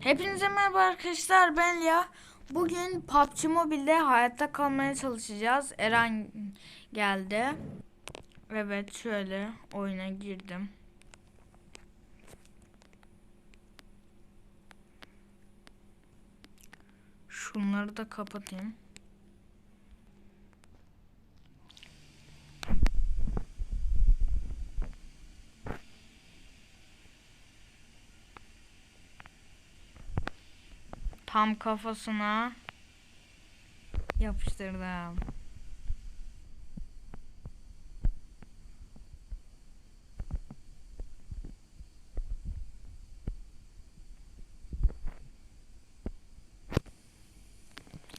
Hepinize merhaba arkadaşlar ben ya. Bugün PUBG Mobile'de hayatta kalmaya çalışacağız. Eren geldi. Evet şöyle oyuna girdim. Şunları da kapatayım. Tam kafasına yapıştırdım.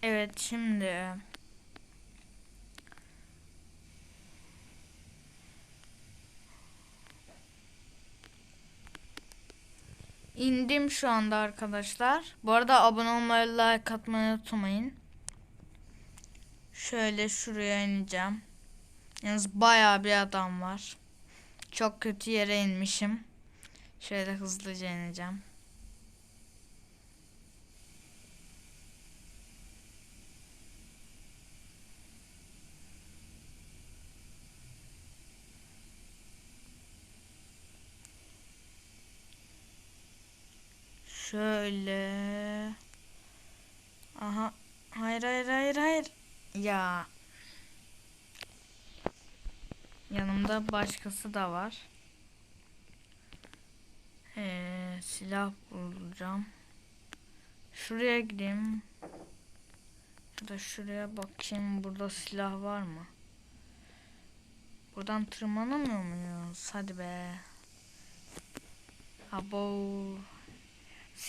Evet şimdi İndim şu anda arkadaşlar. Bu arada abone olmayı, like atmayı unutmayın. Şöyle şuraya ineceğim. Yalnız bayağı bir adam var. Çok kötü yere inmişim. Şöyle hızlıca ineceğim. Şöyle. Aha. Hayır hayır hayır hayır. Ya. Yanımda başkası da var. Ee, silah bulacağım. Şuraya gideyim. Ya da şuraya bakayım. Burada silah var mı? Buradan tırmanamıyor muyuz? Hadi be. Abo.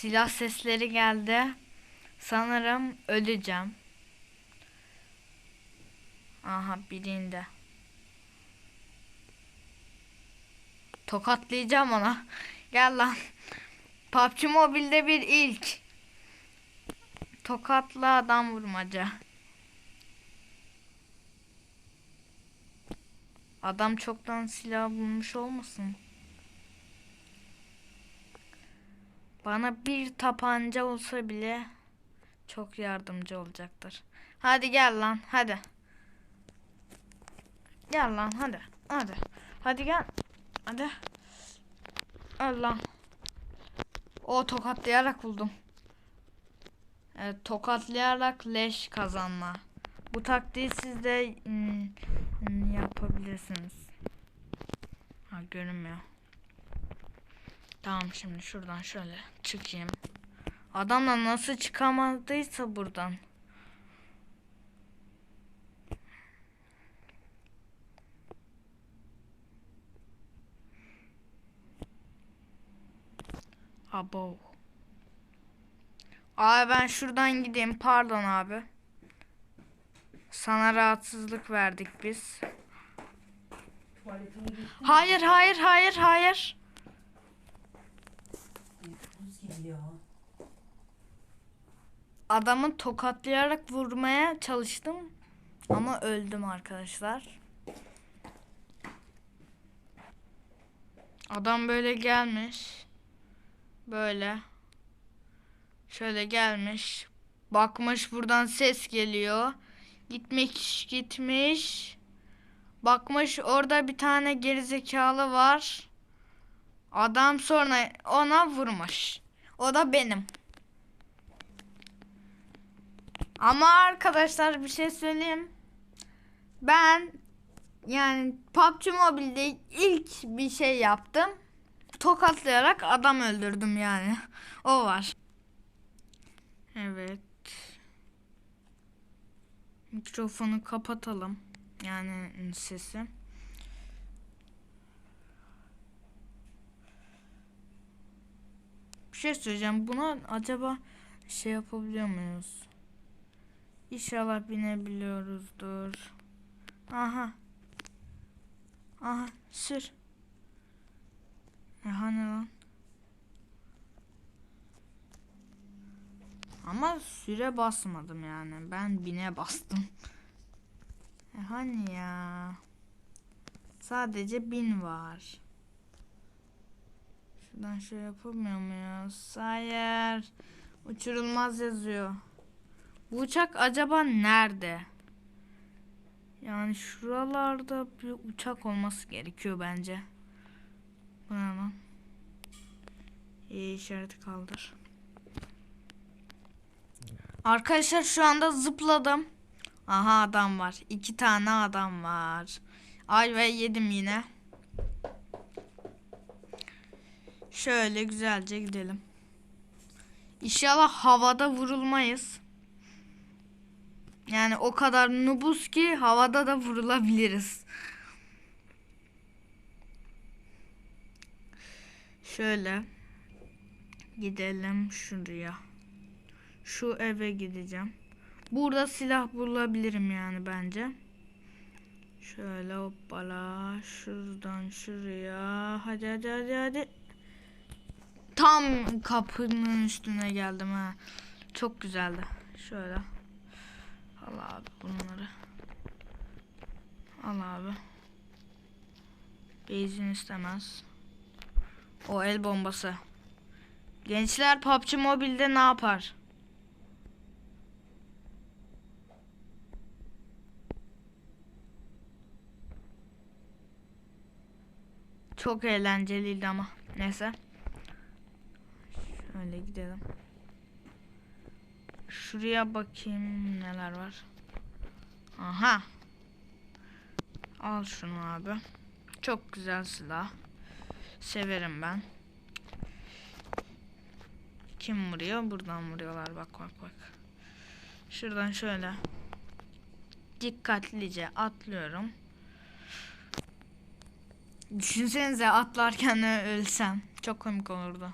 Silah sesleri geldi. Sanırım öleceğim. Aha birinde. Tokatlayacağım ona. Gel lan. PUBG Mobile'de bir ilk. Tokatla adam vurmaca. Adam çoktan silah bulmuş olmasın? Bana bir tapanca olsa bile çok yardımcı olacaktır. Hadi gel lan hadi. Gel lan hadi. Hadi. Hadi gel. Hadi. Öl lan. O tokatlayarak buldum. Evet tokatlayarak leş kazanma. Bu taktiği siz de hmm, hmm, yapabilirsiniz. Ha görünmüyor. Tamam şimdi şuradan şöyle çıkayım. Adamla nasıl çıkamadıysa buradan. Abo. Abi ben şuradan gideyim. Pardon abi. Sana rahatsızlık verdik biz. Hayır hayır hayır hayır. Buz geliyor. Adamı tokatlayarak vurmaya çalıştım. Ama öldüm arkadaşlar. Adam böyle gelmiş. Böyle. Şöyle gelmiş. Bakmış buradan ses geliyor. Gitmiş gitmiş. Bakmış orada bir tane gerizekalı var. Adam sonra ona vurmuş. O da benim. Ama arkadaşlar bir şey söyleyeyim. Ben yani PUBG Mobile'de ilk bir şey yaptım. Tokatlayarak adam öldürdüm yani. O var. Evet. Mikrofonu kapatalım. Yani sesi. Bir şey söyleyeceğim. Buna acaba şey yapabiliyor muyuz? İnşallah binebiliyoruzdur. Aha. Aha sür. E hani lan? Ama süre basmadım yani. Ben bine bastım. E hani ya? Sadece bin var. Şuradan şey yapamıyor muyuz? Hayır. Uçurulmaz yazıyor. Bu uçak acaba nerede? Yani şuralarda bir uçak olması gerekiyor bence. Bu ne lan? İyi işareti kaldır. Arkadaşlar şu anda zıpladım. Aha adam var. İki tane adam var. Ay ve yedim yine. Şöyle güzelce gidelim. İnşallah havada vurulmayız. Yani o kadar nubuz ki havada da vurulabiliriz. Şöyle gidelim şuraya. Şu eve gideceğim. Burada silah bulabilirim yani bence. Şöyle hoppala şuradan şuraya. Hadi hadi hadi hadi. Tam kapının üstüne geldim ha. Çok güzeldi. Şöyle. Al abi bunları. Al abi. Benzin istemez. O el bombası. Gençler PUBG Mobile'de ne yapar? Çok eğlenceliydi ama. Neyse. Şöyle gidelim. Şuraya bakayım neler var. Aha. Al şunu abi. Çok güzel silah. Severim ben. Kim vuruyor? Buradan vuruyorlar. Bak bak bak. Şuradan şöyle. Dikkatlice atlıyorum. Düşünsenize atlarken ölsem. Çok komik olurdu.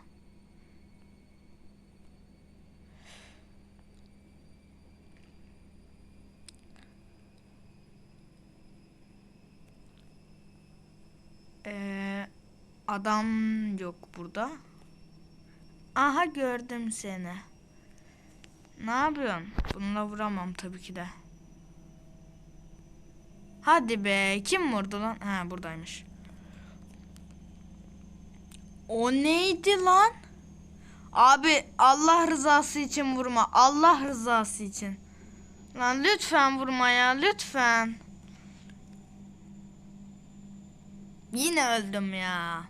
Ee, adam yok burada. Aha gördüm seni. Ne yapıyorsun? Bununla vuramam tabii ki de. Hadi be. Kim vurdu lan? Ha buradaymış. O neydi lan? Abi Allah rızası için vurma. Allah rızası için. Lan lütfen vurma ya. Lütfen. Yine öldüm ya.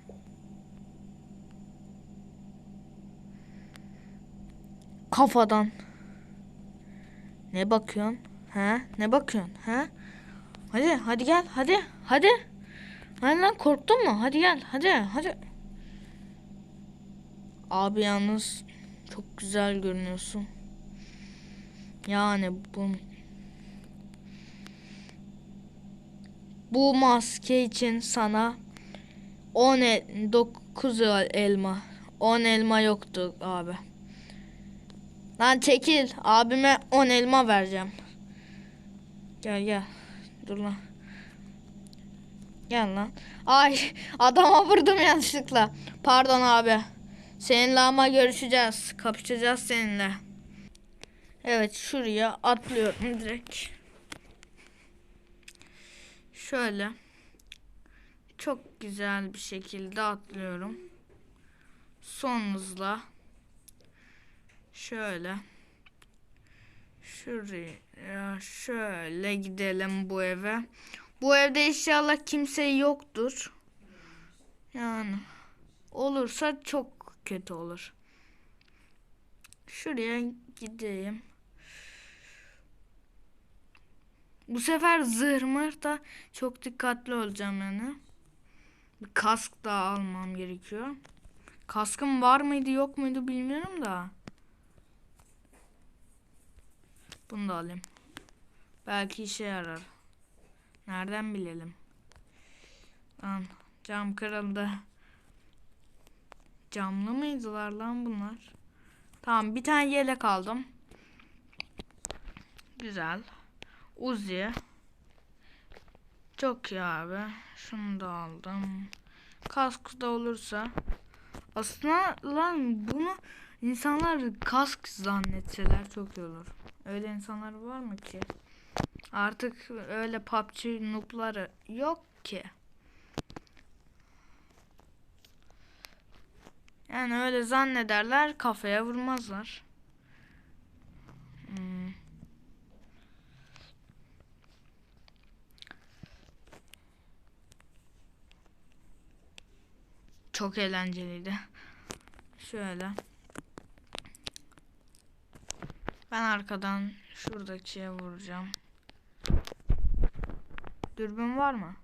Kafadan. Ne bakıyorsun? Ha? Ne bakıyorsun? Ha? Hadi hadi gel hadi hadi. Hadi lan korktun mu? Hadi gel hadi hadi. Abi yalnız çok güzel görünüyorsun. Yani bu bu maske için sana 10 el, 9 elma. 10 elma yoktu abi. Lan çekil. Abime 10 elma vereceğim. Gel gel. Dur lan. Gel lan. Ay adama vurdum yanlışlıkla. Pardon abi. Seninle ama görüşeceğiz. Kapışacağız seninle. Evet şuraya atlıyorum direkt. Şöyle. Çok güzel bir şekilde atlıyorum. Son hızla. Şöyle. Şuraya şöyle gidelim bu eve. Bu evde inşallah kimse yoktur. Yani olursa çok kötü olur. Şuraya gideyim. Bu sefer zırh mır da çok dikkatli olacağım yani. Bir kask da almam gerekiyor. Kaskım var mıydı yok muydu bilmiyorum da. Bunu da alayım. Belki işe yarar. Nereden bilelim? Lan cam kırıldı. Camlı mıydılar lan bunlar? Tamam bir tane yelek aldım. Güzel. Uzi. Çok iyi abi. Şunu da aldım. Kask da olursa. Aslında lan bunu insanlar kask zannetseler çok iyi olur. Öyle insanlar var mı ki? Artık öyle PUBG noob'ları yok ki. Yani öyle zannederler kafaya vurmazlar. Hmm. Çok eğlenceliydi. Şöyle. Ben arkadan şuradakiye vuracağım. Dürbün var mı?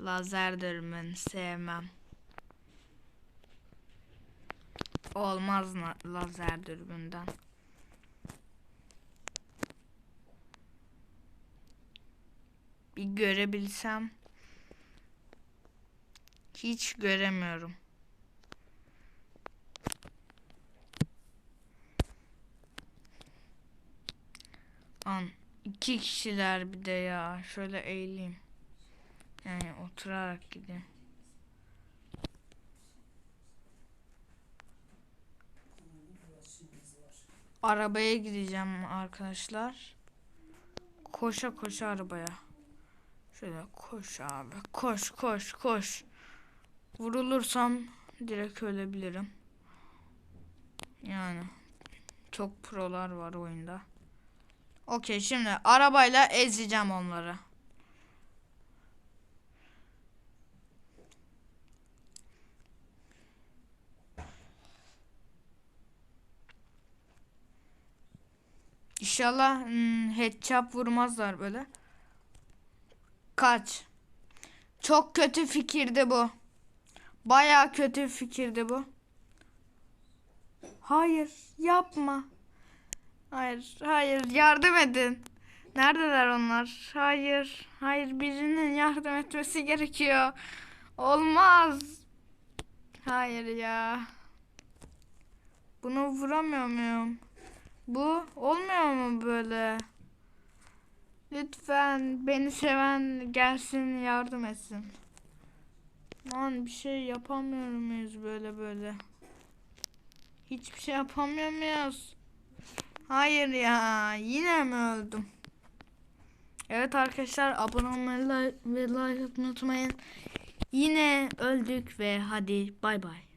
Lazer dürbün sevmem. Olmaz na- lazer dürbünden. Bir görebilsem. Hiç göremiyorum. An iki kişiler bir de ya. Şöyle eğileyim. Yani oturarak gideyim. Arabaya gideceğim arkadaşlar. Koşa koşa arabaya. Şöyle koş abi. Koş koş koş. Vurulursam direkt ölebilirim. Yani çok prolar var oyunda. Okey şimdi arabayla ezeceğim onları. İnşallah hmm, headshot vurmazlar böyle. Kaç. Çok kötü fikirdi bu. Baya kötü fikirdi bu. Hayır yapma. Hayır hayır yardım edin. Neredeler onlar? Hayır hayır birinin yardım etmesi gerekiyor. Olmaz. Hayır ya. Bunu vuramıyor muyum? Bu olmuyor mu böyle? Lütfen beni seven gelsin yardım etsin. Lan bir şey yapamıyor muyuz böyle böyle? Hiçbir şey yapamıyor muyuz? Hayır ya yine mi öldüm? Evet arkadaşlar abone olmayı ve like unutmayın. Yine öldük ve hadi bay bay.